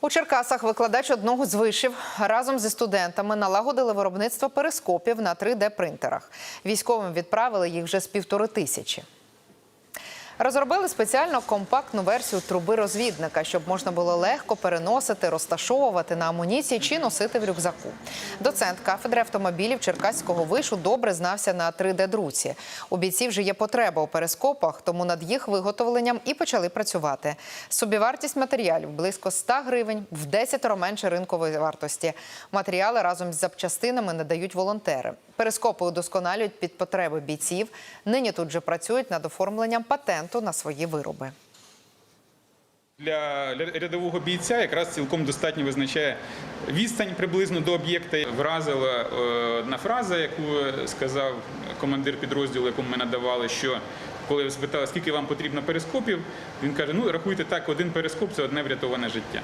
У Черкасах викладач одного з вишів разом зі студентами налагодили виробництво перископів на 3D-принтерах. Військовим відправили їх вже з півтори тисячі. Розробили спеціально компактну версію труби розвідника, щоб можна було легко переносити, розташовувати на амуніції чи носити в рюкзаку. Доцент кафедри автомобілів Черкаського вишу добре знався на 3D-друці. У бійців вже є потреба у перископах, тому над їх виготовленням і почали працювати. Собівартість матеріалів близько 100 гривень, в 10 менше ринкової вартості. Матеріали разом з запчастинами надають волонтери. Перископи удосконалюють під потреби бійців. Нині тут же працюють над оформленням патенту на свої вироби. Для рядового бійця якраз цілком достатньо визначає відстань приблизно до об'єкта. Вразила е, одна фраза, яку сказав командир підрозділу, якому ми надавали, що коли спитали, скільки вам потрібно перископів, він каже: ну рахуйте так, один перископ це одне врятоване життя.